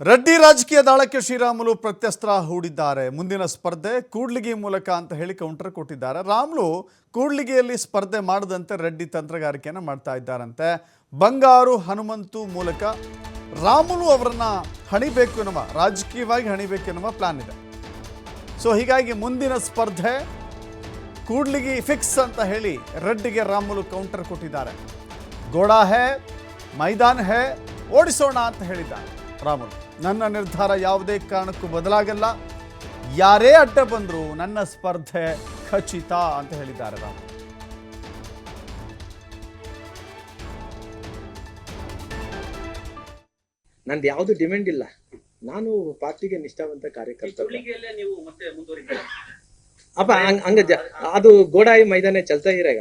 ರೆಡ್ಡಿ ರಾಜಕೀಯ ದಾಳಕ್ಕೆ ಶ್ರೀರಾಮುಲು ಪ್ರತ್ಯಸ್ತ್ರ ಹೂಡಿದ್ದಾರೆ. ಮುಂದಿನ ಸ್ಪರ್ಧೆ ಕೂಡ್ಲಿಗಿ ಮೂಲಕ ಅಂತ ಹೇಳಿ ಕೌಂಟರ್ ಕೊಟ್ಟಿದ್ದಾರೆ. ರಾಮುಲು ಕೂಡ್ಲಿಗಿಯಲ್ಲಿ ಸ್ಪರ್ಧೆ ಮಾಡದಂತೆ ರೆಡ್ಡಿ ತಂತ್ರಗಾರಿಕೆಯನ್ನು ಮಾಡ್ತಾ ಇದ್ದಾರಂತೆ. ಬಂಗಾರು, ಹನುಮಂತು ಮೂಲಕ ರಾಮುಲು ಅವರನ್ನ ಹಣಿಬೇಕು ಎನ್ನುವ, ರಾಜಕೀಯವಾಗಿ ಹಣಿಬೇಕು ಎನ್ನುವ ಪ್ಲಾನ್ ಇದೆ. ಸೊ ಹೀಗಾಗಿ ಮುಂದಿನ ಸ್ಪರ್ಧೆ ಕೂಡ್ಲಿಗಿ ಫಿಕ್ಸ್ ಅಂತ ಹೇಳಿ ರೆಡ್ಡಿಗೆ ರಾಮುಲು ಕೌಂಟರ್ ಕೊಟ್ಟಿದ್ದಾರೆ. ಗೋಡಾ ಹೇ, ಮೈದಾನ್ ಹೇ, ಓಡಿಸೋಣ ಅಂತ ಹೇಳಿದ್ದಾರೆ. ರಾಮುಲು ನನ್ನ ನಿರ್ಧಾರ ಯಾವುದೇ ಕಾರಣಕ್ಕೂ ಬದಲಾಗಲ್ಲ. ಯಾರೇ ಅಡ್ಡ ಬಂದರೂ ನನ್ನ ಸ್ಪರ್ಧೆ ಖಚಿತ ಅಂತ ಹೇಳಿದ್ದಾರೆ ರಾಮನ್. ನಂದು ಯಾವುದು ಡಿಮ್ಯಾಂಡ್ ಇಲ್ಲ. ನಾನು ಪಾರ್ಟಿಗೆ ನಿಷ್ಠಾವಂತ ಕಾರ್ಯಕರ್ತ ಅಪ್ಪ ಹಂಗ ಹಂಗ ಜ- ಅದು ಗೋಡಾಯಿ ಮೈದಾನ ಚಲ್ತಾ ಇರಾಗ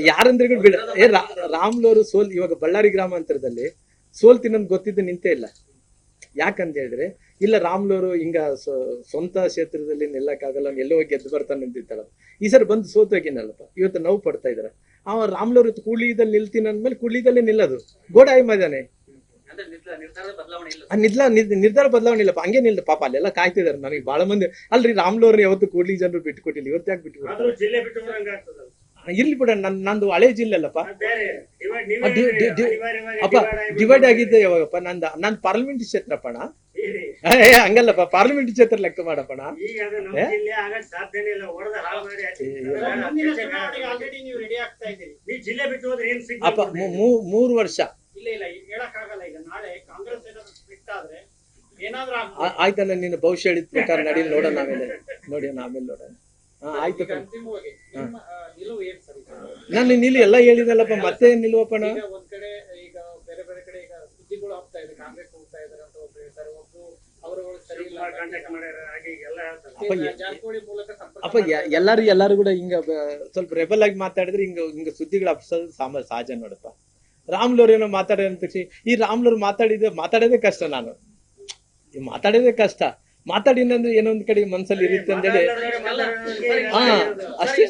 ಯಾರಂದ್ರೆ ಬಿಡ ಏ ರಾ- ರಾಮ್ಲೋರು ಸೋಲ್ ಇವಾಗ ಬಳ್ಳಾರಿ ಗ್ರಾಮಾಂತರದಲ್ಲಿ ಸೋಲ್ ಅಂತ ಗೊತ್ತಿದ್ದು ನಿಂತೇ ಇಲ್ಲ. ಯಾಕಂತ ಹೇಳಿದ್ರೆ ಇಲ್ಲ ರಾಮ್ಲೋರು ಹಿಂಗ ಸ್ವ- ಸ್ವಂತ ಕ್ಷೇತ್ರದಲ್ಲಿ ನಿಲ್ಲಕ್ಕಾಗಲ್ಲ ಆಗಲ್ಲ ಎಲ್ಲೋ ಹೋಗಿ ಗೆದ್ದು ಬರ್ತಾನೆ ನಿಂತಿತ್ತಲ್ಲ ಈ ಸರಿ ಬಂದು ಸೋತೋಗಿನಲ್ಲಪ್ಪ ಇವತ್ತು ನೋವು ಪಡ್ತಾ ಇದಾರೆ. ಅವ ರಾಮ್ಲೋರು ಕುಳಿದಲ್ಲಿ ನಿಲ್ತೀನಿ ಅಂದ್ಮೇಲೆ ಕುಳಿದಲ್ಲೇ ನಿಲ್ಲದು. ಗೋಡಾಯಿ ಮೈದಾನೆ ಅಂದ್ರೆ ನಿರ್ಧಾರ ಬದಲಾವಣೆ ಇಲ್ಲ. ಆ ನಿದ್ಲ ನಿದ್- ನಿರ್ಧಾರ ಬದಲಾವಣೆ ಇಲ್ಲಪ್ಪ. ಹಂಗೆ ನಿಲ್ಲ ಪಾಪ ಅಲ್ಲೆಲ್ಲ ಕಾಯ್ತಿದಾರೆ ನನಗೆ. ಬಹಳ ಮಂದಿ ಅಲ್ರಿ ರಾಮ್ಲೋರ್ ಯಾವತ್ತು ಕೂಡ್ಲಿ ಜನರು ಬಿಟ್ಟು ಕೊಟ್ಟಿಲ್ಲ. ಇವತ್ತು ಯಾಕೆ ಬಿಟ್ಟು ಇರ್ಲಿ ಬಿಡ ನನ್ ನಂದು ಹಳೆ ಜಿಲ್ಲೆ ಅಲ್ಲಪ್ಪ. ಅಪ್ಪ ಡಿವೈಡ್ ಆಗಿದ್ದೆ ಯಾವಾಗಪ್ಪ? ನಂದ ನನ್ ಪಾರ್ಲಿಮೆಂಟ್ ಕ್ಷೇತ್ರಪ್ಪಣ. ಏ ಏ ಹಂಗಲ್ಲಪ್ಪ ಪಾರ್ಲಿಮೆಂಟ್ ಕ್ಷೇತ್ರ ಲೆಕ್ಕ ಮಾಡಪ್ಪಣ. ಅಪ್ಪ ಮೂರು ವರ್ಷ. ಇಲ್ಲ ಇಲ್ಲ ಹೇಳಕ್ಕಾಗಲ್ಲ. ಈಗ ನಾಳೆ ಕಾಂಗ್ರೆಸ್ ಏನಾದ್ರು ಸ್ಪ್ಲಿಟ್ ಆದ್ರೆ ಏನಾದ್ರೂ ಆಯ್ತಲ್ಲ ನೀನು ಭವಿಷ್ಯ ಹೇಳಿದ ಪ್ರಕಾರ ನಡೀಲಿ ನೋಡೋಣ ಆಮೇಲೆ. ನೋಡಿ ಆಮೇಲೆ ನೋಡೋಣ. ಆಯ್ತು ನಾನು ನಿಲ್ಲಿ ಎಲ್ಲ ಹೇಳಿದಲ್ಲಪ್ಪ ಮತ್ತೆ ನಿಲ್ಲುವಪ್ಪಣ ಒಂದ್ ಕಡೆ ಈಗ ಬೇರೆ ಬೇರೆ ಕಡೆ ಈಗ ಸುದ್ದಿಗಳು ಆಗ್ತಾ ಇದೆ ಕಾಂಗ್ರೆಸ್ ಹೋಗ್ತಾ ಇದಾರೆ ಅಂತ ಒಬ್ರು ಹೇಳ್ತಾರೆ ಒಬ್ರು ಅಪ್ಪ, ಹೇಳ್ತಾರೆ ಎ- ಮೂಲಕ ಅಪ್ಪ ಯ- ಎಲ್ಲಾರು ಎಲ್ಲಾರು ಕೂಡ ಹಿಂಗ ಸ್ವಲ್ಪ ರೆಬಲ್ ಆಗಿ ಮಾತಾಡಿದ್ರೆ ಹಿಂಗ ಹಿಂಗ ಸುದ್ದಿಗಳು ಹಬ್ಸೋದು ಸಾಮ ಸಹಜ ನೋಡಪ್ಪ. ರಾಮ್ಲೋರ್ ಏನೋ ಮಾತಾಡ ತಕ್ಷಣ ಈ ರಾಮ್ಲೋರ್ ಮಾತಾಡಿದ್ರೆ ಮಾತಾಡೋದೇ ಕಷ್ಟ ನಾನು. ಈ ಮಾತಾಡೋದೇ ಕಷ್ಟ. ಮಾತಾಡಿನಂದ್ರೆ ಏನೋ ಒಂದ್ ಕಡೆ ಮನ್ಸಲ್ಲಿ ಇರುತ್ತೆ ಅಂತೇಳಿ ಹಾ, ಅಷ್ಟೇ.